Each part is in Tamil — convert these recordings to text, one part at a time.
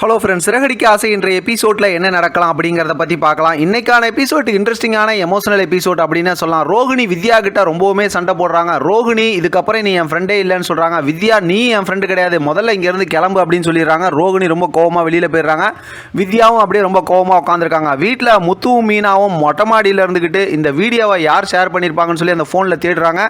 ஹலோ ஃப்ரெண்ட்ஸ் சிறகடிக்க ஆசை என்ற எபிசோடில் என்ன நடக்கலாம் அப்படிங்கிறத பற்றி பார்க்கலாம். இன்றைக்கான எபிசோட் இன்ட்ரெஸ்டிங்கான எமோஷனல் எபிசோட் அப்படின்னு சொல்லலாம். ரோகிணி வித்யா கிட்ட ரொம்பவுமே சண்டை போடுறாங்க. ரோகிணி இதுக்கப்புறம் நீ என் ஃப்ரெண்டே இல்லைன்னு சொல்கிறாங்க வித்யா நீ என் ஃப்ரெண்டு கிடையாது. முதல்ல இங்கேருந்து கிளம்பு அப்படின்னு சொல்லிடுறாங்க. ரோகிணி ரொம்ப கோவமாக வெளியில் போயிடுறாங்க. வித்யாவும் அப்படியே ரொம்ப கோவமாக உட்காந்துருக்காங்க வீட்டில் முத்துவும் மீனாவும் மொட்டை மாடியில் இருந்துக்கிட்டு இந்த வீடியோவை யார் ஷேர் பண்ணியிருப்பாங்கன்னு சொல்லி அந்த ஃபோனில் தேடுறாங்க.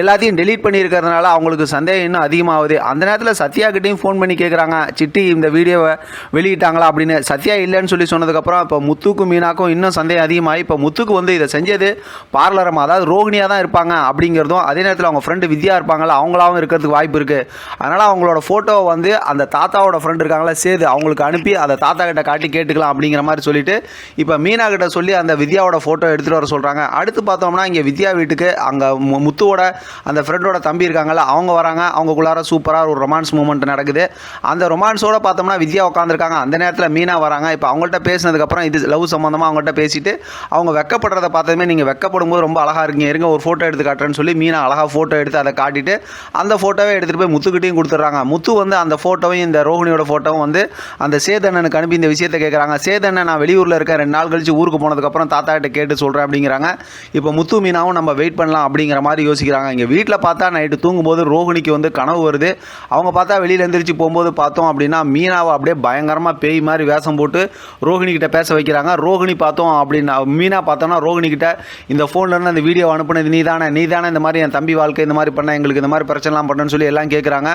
எல்லாத்தையும் டெலீட் பண்ணியிருக்கிறதுனால அவங்களுக்கு சந்தேகம் இன்னும் அதிகமாகுது. அந்த நேரத்தில் சத்யா கிட்டேயும் ஃபோன் பண்ணி கேட்குறாங்க சிட்டி இந்த வீடியோவை வெளியிட்டாங்களா அப்படின்னு சத்யா இல்லைன்னு சொல்லி சொன்னதுக்கப்புறம் இப்போ முத்துக்கும் மீனாக்கும் இன்னும் சந்தேகம் அதிகமாகி இப்போ முத்துக்கு வந்து இதை செஞ்சது பார்லரமா அதாவது ரோகிணியாக தான் இருப்பாங்க அப்படிங்கிறதும் அதே நேரத்தில் அவங்க ஃப்ரெண்டு வித்யா இருப்பாங்களா அவங்களாவும் இருக்கிறதுக்கு வாய்ப்பு இருக்குது அதனால் அவங்களோட ஃபோட்டோவை வந்து அந்த தாத்தாவோட ஃப்ரெண்டு இருக்காங்களா சேது அவங்களுக்கு அனுப்பி அதை தாத்தா கிட்ட காட்டி கேட்டுக்கலாம் அப்படிங்கிற மாதிரி சொல்லிட்டு இப்போ மீனா கிட்ட சொல்லி அந்த வித்யாவோட ஃபோட்டோ எடுத்துகிட்டு வர சொல்கிறாங்க அடுத்து பார்த்தோம்னா இங்கே வித்யா வீட்டுக்கு அங்கே முத்துவோட அந்த ஃப்ரெண்டோட தம்பி இருக்காங்கல்ல அவங்க வராங்க அவங்களுக்குள்ளார சூப்பராக ஒரு ரொமான்ஸ் மூமெண்ட் நடக்குது. அந்த ரொமான்ஸோட பார்த்தோம்னா வித்யா உட்காந்துருக்காங்க அந்த நேரத்தில் மீனா வராங்க. இப்போ அவங்கள்ட்ட பேசினதுக்கப்புறம் இது லவ் சம்மந்தமாக அவங்கள்ட்ட பேசிட்டு அவங்க வெக்கப்படுறத பார்த்ததுமே நீங்கள் வெக்கப்படும் போது ரொம்ப அழகாக இருக்கீங்க. இருங்க ஒரு ஃபோட்டோ எடுத்து காட்டுறேன்னு சொல்லி மீனா அழகாக ஃபோட்டோ எடுத்து அதை காட்டிட்டு அந்த ஃபோட்டோவை எடுத்துகிட்டு போய் முத்துக்கிட்டையும் கொடுத்துட்றாங்க. முத்து வந்து அந்த ஃபோட்டோவையும் இந்த ரோஹிணியோட ஃபோட்டோவும் வந்து அந்த சேதண்ணனுக்கு அனுப்பி இந்த விஷயத்தை கேட்குறாங்க சேதண்ணன் நான் வெளியூரில் இருக்கேன். ரெண்டு நாள் கழிச்சு ஊருக்கு போனதுக்கப்புறம் தாத்தா கிட்ட கேட்டு சொல்கிறேன் அப்படிங்கிறாங்க. இப்போ முத்து மீனாவும் நம்ம வெயிட் பண்ணலாம் அப்படிங்கிற மாதிரி யோசிக்கிறாங்க. இங்கே வீட்டில் பார்த்தா நைட்டு தூங்கும்போது ரோஹிணிக்கு வந்து கனவு வருது. அவங்க பார்த்தா வெளியில் எந்திரிச்சு போகும்போது பார்த்தோம் அப்படின்னா மீனாவை அப்படியே பயங்கரமாக பேய் மாதிரி வேஷம் போட்டு ரோஹிணிக்கிட்ட பேச வைக்கிறாங்க. ரோஹிணி பார்த்தோம் அப்படின்னு மீனா பார்த்தோம்னா ரோஹிணிக்கிட்ட இந்த ஃபோன்ல இருந்து அந்த வீடியோ அனுப்புனது நீ தானே நீ தானே இந்த மாதிரி என் தம்பி வாழ்க்கை இந்த மாதிரி பண்ண எங்களுக்கு இந்த மாதிரி பிரச்சனைலாம் பண்ணுன்னு சொல்லி எல்லாம் கேட்குறாங்க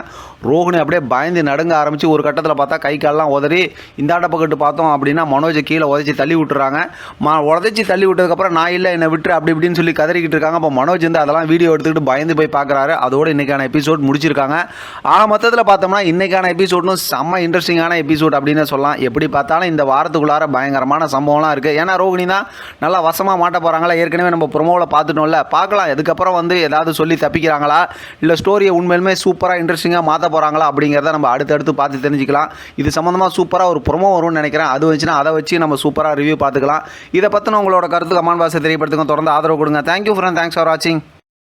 ரோஹிணி அப்படியே பயந்து நடுங்க ஆரம்பித்து ஒரு கட்டத்தில் பார்த்தா கை கால்லாம் உதறி இந்தாண்ட பக்கத்து பார்த்தோம் அப்படின்னா மனோஜை கீழே உதச்சி தள்ளி விட்டுறாங்க. மா உதச்சி தள்ளி விட்டதுக்கப்புறம் நான் இல்லை என்னை விட்டு அப்படி இப்படின்னு சொல்லி கதறிக்கிட்டு இருக்காங்க. அப்போ மனோஜ் வந்து அதெல்லாம் வீடியோ எடுத்துக்கிட்டு பயந்து போய் பார்க்குறாரு அதோட இன்றைக்கான எபிசோட் முடிச்சிருக்காங்க. ஆக மொத்தத்தில் பார்த்தோம்னா இன்றைக்கான எபிசோட்னும் செம்ம இன்ட்ரெஸ்டிங்கான எபிசோட் அப்படின்னு சொல்லலாம். எப்படி பார்த்தாலும் இந்த வாரத்துக்குள்ளார பயங்கரமான சம்பவம்லாம் இருக்குது ஏன்னா ரோகிணி தான் நல்லா வசமாக மாட்ட போகிறாங்களா ஏற்கனவே நம்ம ப்ரொமோவில் பார்த்துட்டோம்ல. பார்க்கலாம். இதுக்கப்புறம் வந்து ஏதாவது சொல்லி தப்பிக்கிறாங்களா? இல்லை ஸ்டோரியை உண்மையிலுமே சூப்பராக இன்ட்ரெஸ்டிங்காக மாற்ற போகிறாங்களா அப்படிங்கிறத நம்ம அடுத்தடுத்து பார்த்து தெரிஞ்சுக்கலாம். இது சம்மந்தமாக சூப்பராக ஒரு ப்ரொமோ வரும்னு நினைக்கிறேன். அது வச்சுன்னா அதை வச்சு நம்ம சூப்பராக ரிவ்யூ பார்த்துக்கலாம். இதை பற்றின உங்களோட கருத்து கமான் பாசை தெரியப்படுத்துங்க. தொடர்ந்து ஆதரவு கொடுங்க. தேங்க்யூ ஃப்ரெண்ட் தேங்க்ஸ் ஃபார் வாட்சிங்